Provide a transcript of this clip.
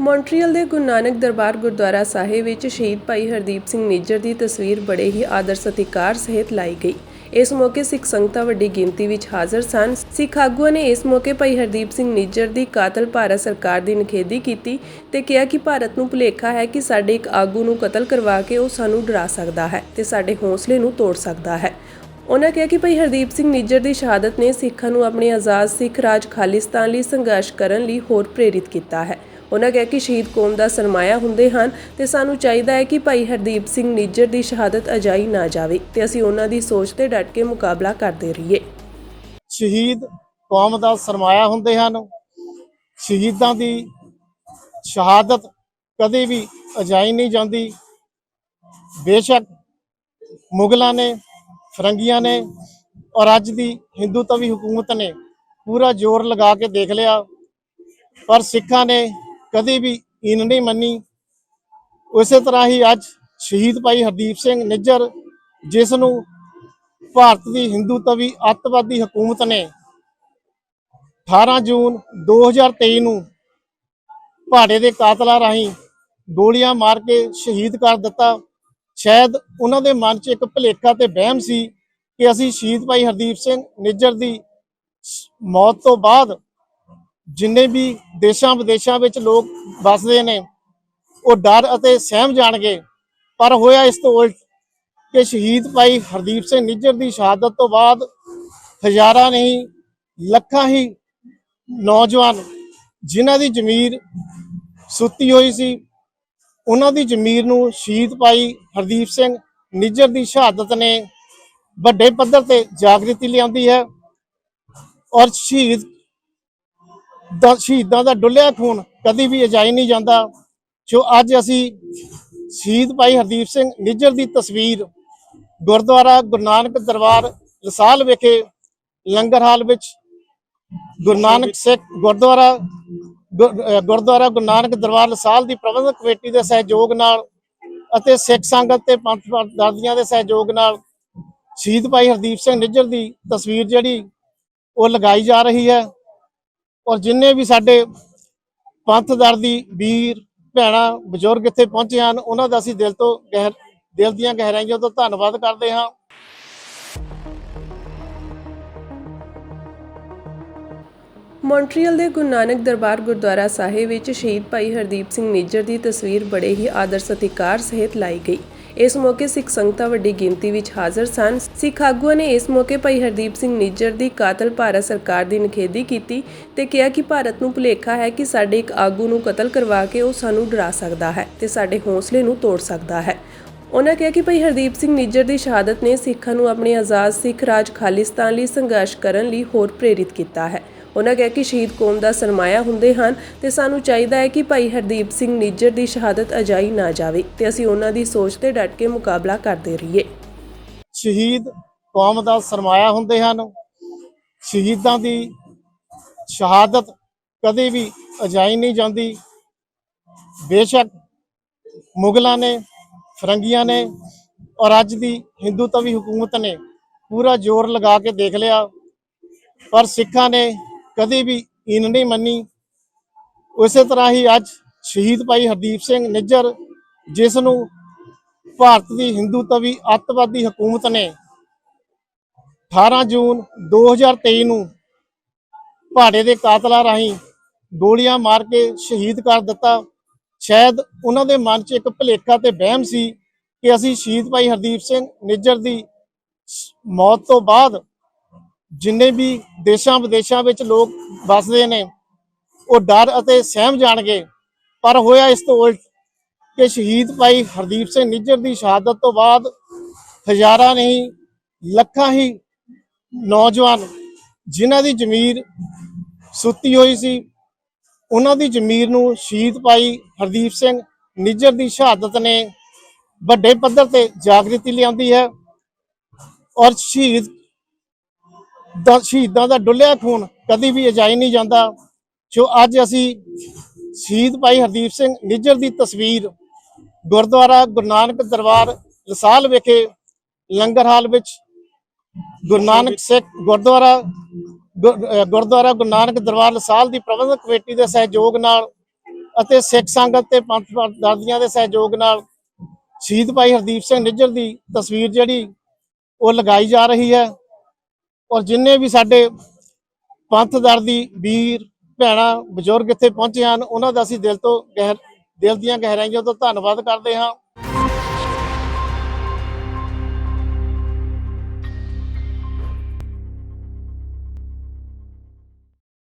Montreal ਦੇ ਗੁਰੂ ਨਾਨਕ ਦਰਬਾਰ ਗੁਰਦੁਆਰਾ ਸਾਹਿਬ ਵਿੱਚ ਸ਼ਹੀਦ ਭਾਈ ਹਰਦੀਪ ਸਿੰਘ ਨਿੱਜਰ ਦੀ ਤਸਵੀਰ ਬੜੇ ਹੀ ਆਦਰ ਸਤਿਕਾਰ ਸਹਿਤ ਲਾਈ ਗਈ। ਇਸ ਮੌਕੇ ਸਿੱਖ ਸੰਗਤਾਂ ਵੱਡੀ ਗਿਣਤੀ ਵਿੱਚ ਹਾਜ਼ਰ ਸਨ। ਸਿੱਖ ਆਗੂਆਂ ਨੇ ਇਸ ਮੌਕੇ ਭਾਈ ਹਰਦੀਪ ਸਿੰਘ ਨਿੱਜਰ ਦੀ ਕਾਤਲ ਭਾਰਤ ਸਰਕਾਰ ਦੀ ਨਿਖੇਧੀ ਕੀਤੀ ਤੇ ਕਿਹਾ ਕਿ ਭਾਰਤ ਨੂੰ ਭੁਲੇਖਾ ਹੈ ਕਿ ਸਾਡੇ ਇੱਕ ਆਗੂ ਨੂੰ ਕਤਲ ਕਰਵਾ ਕੇ ਉਹ ਸਾਨੂੰ ਡਰਾ ਸਕਦਾ ਹੈ ਤੇ ਸਾਡੇ ਹੌਸਲੇ ਨੂੰ ਤੋੜ ਸਕਦਾ ਹੈ। ਉਹਨਾਂ ਕਿਹਾ ਕਿ ਭਾਈ ਹਰਦੀਪ ਸਿੰਘ ਨਿੱਜਰ ਦੀ ਸ਼ਹਾਦਤ ਨੇ ਸਿੱਖਾਂ ਨੂੰ ਆਪਣੇ ਆਜ਼ਾਦ ਸਿੱਖ ਰਾਜ ਖਾਲਿਸਤਾਨ ਲਈ ਸੰਘਰਸ਼ ਕਰਨ ਲਈ ਹੋਰ ਪ੍ਰੇਰਿਤ ਕੀਤਾ ਹੈ। ਉਹਨਾਂ ਕਿਹਾ ਕਿ ਸ਼ਹੀਦ ਕੌਮ ਦਾ ਸਰਮਾਇਆ ਹੁੰਦੇ ਹਨ ਤੇ ਸਾਨੂੰ ਚਾਹੀਦਾ ਹੈ ਕਿ ਭਾਈ ਹਰਦੀਪ ਸਿੰਘ ਨਿੱਜਰ ਦੀ ਸ਼ਹਾਦਤ ਅਜਾਈ ਨਾ ਜਾਵੇ ਤੇ ਅਸੀਂ ਉਹਨਾਂ ਦੀ ਸੋਚ ਤੇ ਡਟ ਕੇ ਮੁਕਾਬਲਾ ਕਰਦੇ ਰਹੀਏ। ਸ਼ਹੀਦ ਕੌਮ ਦਾ ਸਰਮਾਇਆ ਹੁੰਦੇ ਹਨ। ਸ਼ਹੀਦਾਂ ਦੀ ਸ਼ਹਾਦਤ ਕਦੇ ਵੀ ਅਜਾਈ ਨਹੀਂ ਜਾਂਦੀ। ਬੇਸ਼ੱਕ ਮੁਗਲਾਂ ਨੇ ਫਰੰਗੀਆਂ ਨੇ ਔਰ ਅੱਜ ਦੀ ਹਿੰਦੂ ਤਵੀ ਹਕੂਮਤ ਨੇ ਪੂਰਾ ਜ਼ੋਰ ਲਗਾ ਕੇ ਦੇਖ ਲਿਆ। ਪਰ ਸਿੱਖਾਂ ਨੇ ਕਦੇ ਵੀ ਇਨ ਨਹੀਂ ਮੰਨੀ। ਉਸੇ ਤਰ੍ਹਾਂ ਹੀ ਅੱਜ ਸ਼ਹੀਦ ਭਾਈ ਹਰਦੀਪ ਸਿੰਘ ਨਿੱਜਰ, ਜਿਸ ਨੂੰ ਭਾਰਤ ਦੀ ਹਿੰਦੂ ਤਵੀ ਅੱਤਵਾਦੀ ਹਕੂਮਤ ਨੇ 18 ਜੂਨ 2023 ਨੂੰ ਪਹਾੜੇ ਦੇ ਕਾਤਲਾਂ ਰਾਹੀਂ ਗੋਲੀਆਂ ਮਾਰ ਕੇ ਸ਼ਹੀਦ ਕਰ ਦਿੱਤਾ। ਸ਼ਾਇਦ ਉਹਨਾਂ ਦੇ ਮਨ 'ਚ ਇੱਕ ਭੁਲੇਖਾ ਤੇ ਵਹਿਮ ਸੀ ਕਿ ਅਸੀਂ ਸ਼ਹੀਦ ਭਾਈ ਹਰਦੀਪ ਸਿੰਘ ਨਿੱਜਰ ਦੀ ਮੌਤ ਤੋਂ ਬਾਅਦ ਜਿੰਨੇ ਵੀ ਦੇਸ਼ਾਂ ਵਿਦੇਸ਼ਾਂ ਵਿੱਚ ਲੋਕ ਵੱਸਦੇ ਨੇ, ਉਹ ਡਰ ਅਤੇ ਸਹਿਮ ਜਾਣਗੇ। ਪਰ ਹੋਇਆ ਇਸ ਤੋਂ ਉਲਟ ਕਿ ਸ਼ਹੀਦ ਭਾਈ ਹਰਦੀਪ ਸਿੰਘ ਨਿੱਜਰ ਦੀ ਸ਼ਹਾਦਤ ਤੋਂ ਬਾਅਦ ਹਜ਼ਾਰਾਂ ਨਹੀਂ, ਲੱਖਾਂ ਹੀ ਨੌਜਵਾਨ ਜਿਨ੍ਹਾਂ ਦੀ ਜ਼ਮੀਰ ਸੁੱਤੀ ਹੋਈ ਸੀ ਉਹਨਾਂ ਦੀ ਜ਼ਮੀਰ ਨੂੰ ਸ਼ਹੀਦ ਭਾਈ ਹਰਦੀਪ ਸਿੰਘ ਨਿੱਜਰ ਦੀ ਸ਼ਹਾਦਤ ਨੇ ਵੱਡੇ ਪੱਧਰ ਤੇ ਜਾਗ੍ਰਿਤੀ ਲਿਆਂਦੀ ਹੈ ਔਰ ਸ਼ਹੀਦ ਦਾ ਸ਼ਹੀਦਾਂ ਦਾ ਡੁੱਲਿਆ ਖੂਨ ਕਦੀ ਵੀ ਅਜਾਈ ਨਹੀਂ ਜਾਂਦਾ, ਜੋ ਅੱਜ ਅਸੀਂ ਸ਼ਹੀਦ ਭਾਈ ਹਰਦੀਪ ਸਿੰਘ ਨਿੱਜਰ ਦੀ ਤਸਵੀਰ ਗੁਰਦੁਆਰਾ ਗੁਰੂ ਨਾਨਕ ਦਰਬਾਰ ਲਸਾਲ ਵਿਖੇ ਲੰਗਰ ਹਾਲ ਵਿੱਚ ਗੁਰੂ ਨਾਨਕ ਸਿੱਖ ਗੁਰਦੁਆਰਾ ਗੁਰਦੁਆਰਾ ਗੁਰੂ ਨਾਨਕ ਦਰਬਾਰ ਲਸਾਲ ਦੀ ਪ੍ਰਬੰਧਕ ਕਮੇਟੀ ਦੇ ਸਹਿਯੋਗ ਨਾਲ ਅਤੇ ਸਿੱਖ ਸੰਗਤ ਤੇ ਪੰਥ ਦਾਦੀਆਂ ਦੇ ਸਹਿਯੋਗ ਨਾਲ ਸ਼ਹੀਦ ਭਾਈ ਹਰਦੀਪ ਸਿੰਘ ਨਿੱਜਰ ਦੀ ਤਸਵੀਰ ਜਿਹੜੀ ਉਹ ਲਗਾਈ ਜਾ ਰਹੀ ਹੈ। ਔਰ ਜਿੰਨੇ ਵੀ ਸਾਡੇ ਪੰਥ ਦਰਦੀ ਵੀਰ, ਭੈਣਾਂ, ਬਜ਼ੁਰਗ ਇੱਥੇ ਪਹੁੰਚੇ ਹਨ, ਉਹਨਾਂ ਦਾ ਅਸੀਂ ਦਿਲ ਤੋਂ ਗਹਿਰ ਦਿਲ ਦੀਆਂ ਗਹਿਰਾਈਆਂ ਤੋਂ ਧੰਨਵਾਦ ਕਰਦੇ ਹਾਂ। ਮੌਂਟਰੀਅਲ ਦੇ ਗੁਰੂ ਨਾਨਕ ਦਰਬਾਰ ਗੁਰਦੁਆਰਾ ਸਾਹਿਬ ਵਿੱਚ ਸ਼ਹੀਦ ਭਾਈ ਹਰਦੀਪ ਸਿੰਘ ਨਿੱਜਰ ਦੀ ਤਸਵੀਰ ਬੜੇ ਹੀ ਆਦਰ ਸਤਿਕਾਰ ਸਹਿਤ ਲਾਈ ਗਈ। ਇਸ ਮੌਕੇ ਸਿੱਖ ਸੰਗਤਾਂ ਵੱਡੀ ਗਿਣਤੀ ਵਿੱਚ ਹਾਜ਼ਰ ਸਨ। ਸਿੱਖ ਆਗੂਆਂ ਨੇ ਇਸ ਮੌਕੇ ਭਾਈ ਹਰਦੀਪ ਸਿੰਘ ਨਿੱਜਰ ਦੀ ਕਾਤਲ ਭਾਰਤ ਸਰਕਾਰ ਦੀ ਨਿਖੇਧੀ ਕੀਤੀ ਤੇ ਕਿਹਾ ਕਿ ਭਾਰਤ ਨੂੰ ਭੁਲੇਖਾ ਹੈ ਕਿ ਸਾਡੇ ਇੱਕ ਆਗੂ ਨੂੰ ਕਤਲ ਕਰਵਾ ਕੇ ਉਹ ਸਾਨੂੰ ਡਰਾ ਸਕਦਾ ਹੈ ਤੇ ਸਾਡੇ ਹੌਸਲੇ ਨੂੰ ਤੋੜ ਸਕਦਾ ਹੈ। ਉਹਨਾਂ ਕਿਹਾ ਕਿ ਭਾਈ ਹਰਦੀਪ ਸਿੰਘ ਨਿੱਜਰ ਦੀ ਸ਼ਹਾਦਤ ਨੇ ਸਿੱਖਾਂ ਨੂੰ ਆਪਣੇ ਆਜ਼ਾਦ ਸਿੱਖ ਰਾਜ ਖਾਲਿਸਤਾਨ ਲਈ ਸੰਘਰਸ਼ ਕਰਨ ਲਈ ਹੋਰ ਪ੍ਰੇਰਿਤ ਕੀਤਾ ਹੈ। ਉਹਨਾਂ ਕਿਹਾ ਕਿ ਸ਼ਹੀਦ ਕੌਮ ਦਾ ਸਰਮਾਇਆ ਹੁੰਦੇ ਹਨ ਤੇ ਸਾਨੂੰ ਚਾਹੀਦਾ ਹੈ ਕਿ ਭਾਈ ਹਰਦੀਪ ਸਿੰਘ ਨਿੱਜਰ ਦੀ ਸ਼ਹਾਦਤ ਅਜਾਈ ਨਾ ਜਾਵੇ ਤੇ ਅਸੀਂ ਉਹਨਾਂ ਦੀ ਸੋਚ ਤੇ ਡਟ ਕੇ ਮੁਕਾਬਲਾ ਕਰਦੇ ਰਹੀਏ। ਸ਼ਹੀਦ ਕੌਮ ਦਾ ਸਰਮਾਇਆ ਹੁੰਦੇ ਹਨ। ਸ਼ਹੀਦਾਂ ਦੀ ਸ਼ਹਾਦਤ ਕਦੇ ਵੀ ਅਜਾਈ ਨਹੀਂ ਜਾਂਦੀ। ਬੇਸ਼ੱਕ ਮੁਗਲਾਂ ਨੇ, ਫਰੰਗੀਆਂ ਨੇ ਔਰ ਅੱਜ ਦੀ ਹਿੰਦੂ ਤਵੀ ਹਕੂਮਤ ਨੇ ਪੂਰਾ ਜ਼ੋਰ ਲਗਾ ਕੇ ਦੇਖ ਲਿਆ। ਪਰ ਸਿੱਖਾਂ ਨੇ ਕਦੇ ਵੀ ਇਨ ਨਹੀਂ ਮੰਨੀ। ਉਸੇ ਤਰ੍ਹਾਂ ਹੀ ਅੱਜ ਸ਼ਹੀਦ ਭਾਈ ਹਰਦੀਪ ਸਿੰਘ ਨਿੱਜਰ, ਜਿਸ ਨੂੰ ਭਾਰਤ ਦੀ ਹਿੰਦੂ ਤਵੀ ਅੱਤਵਾਦੀ ਹਕੂਮਤ ਨੇ 18 ਜੂਨ 2023 ਨੂੰ ਪਹਾੜੇ ਦੇ ਕਾਤਲਾਂ ਰਾਹੀਂ ਗੋਲੀਆਂ ਮਾਰ ਕੇ ਸ਼ਹੀਦ ਕਰ ਦਿੱਤਾ। ਸ਼ਾਇਦ ਉਹਨਾਂ ਦੇ ਮਨ 'ਚ ਇੱਕ ਭੁਲੇਖਾ ਤੇ ਵਹਿਮ ਸੀ ਕਿ ਅਸੀਂ ਸ਼ਹੀਦ ਭਾਈ ਹਰਦੀਪ ਸਿੰਘ ਨਿੱਜਰ ਦੀ ਮੌਤ ਤੋਂ ਬਾਅਦ ਜਿੰਨੇ ਵੀ ਦੇਸ਼ਾਂ ਵਿਦੇਸ਼ਾਂ ਵਿੱਚ ਲੋਕ ਵੱਸਦੇ ਨੇ, ਉਹ ਡਰ ਅਤੇ ਸਹਿਮ ਜਾਣਗੇ। ਪਰ ਹੋਇਆ ਇਸ ਤੋਂ ਉਲਟ ਕਿ ਸ਼ਹੀਦ ਭਾਈ ਹਰਦੀਪ ਸਿੰਘ ਨਿੱਜਰ ਦੀ ਸ਼ਹਾਦਤ ਤੋਂ ਬਾਅਦ ਹਜ਼ਾਰਾਂ ਨਹੀਂ, ਲੱਖਾਂ ਹੀ ਨੌਜਵਾਨ ਜਿਨ੍ਹਾਂ ਦੀ ਜ਼ਮੀਰ ਸੁੱਤੀ ਹੋਈ ਸੀ, ਉਹਨਾਂ ਦੀ ਜ਼ਮੀਰ ਨੂੰ ਸ਼ਹੀਦ ਭਾਈ ਹਰਦੀਪ ਸਿੰਘ ਨਿੱਜਰ ਦੀ ਸ਼ਹਾਦਤ ਨੇ ਵੱਡੇ ਪੱਧਰ ਤੇ ਜਾਗ੍ਰਿਤੀ ਲਿਆਂਦੀ ਹੈ ਔਰ ਸ਼ਹੀਦ ਦਾ ਸ਼ਹੀਦਾਂ ਦਾ ਡੁੱਲਿਆ ਖੂਨ ਕਦੀ ਵੀ ਅਜਾਈ ਨਹੀਂ ਜਾਂਦਾ। ਜੋ ਅੱਜ ਅਸੀਂ ਸ਼ਹੀਦ ਭਾਈ ਹਰਦੀਪ ਸਿੰਘ ਨਿੱਜਰ ਦੀ ਤਸਵੀਰ ਗੁਰਦੁਆਰਾ ਗੁਰੂ ਨਾਨਕ ਦਰਬਾਰ ਲਸਾਲ ਵਿਖੇ ਲੰਗਰ ਹਾਲ ਵਿੱਚ ਗੁਰੂ ਨਾਨਕ ਸਿੱਖ ਗੁਰਦੁਆਰਾ ਗੁਰ- ਗੁਰਦੁਆਰਾ ਗੁਰੂ ਨਾਨਕ ਦਰਬਾਰ ਲਸਾਲ ਦੀ ਪ੍ਰਬੰਧਕ ਕਮੇਟੀ ਦੇ ਸਹਿਯੋਗ ਨਾਲ ਅਤੇ ਸਿੱਖ ਸੰਗਤ ਤੇ ਪੰਥ ਦਾਦੀਆਂ ਦੇ ਸਹਿਯੋਗ ਨਾਲ ਸ਼ਹੀਦ ਭਾਈ ਹਰਦੀਪ ਸਿੰਘ ਨਿੱਜਰ ਦੀ ਤਸਵੀਰ ਜਿਹੜੀ ਉਹ ਲਗਾਈ ਜਾ ਰਹੀ ਹੈ। ਔਰ ਜਿੰਨੇ ਵੀ ਸਾਡੇ ਪੰਥ ਦਰਦੀ ਵੀਰ ਭੈਣਾਂ ਬਜ਼ੁਰਗ ਇੱਥੇ ਪਹੁੰਚੇ ਹਨ, ਉਹਨਾਂ ਦਾ ਅਸੀਂ ਦਿਲ ਤੋਂ ਗਹਿਰ ਦਿਲ ਦੀਆਂ ਗਹਿਰਾਈਆਂ ਤੋਂ ਧੰਨਵਾਦ ਕਰਦੇ ਹਾਂ।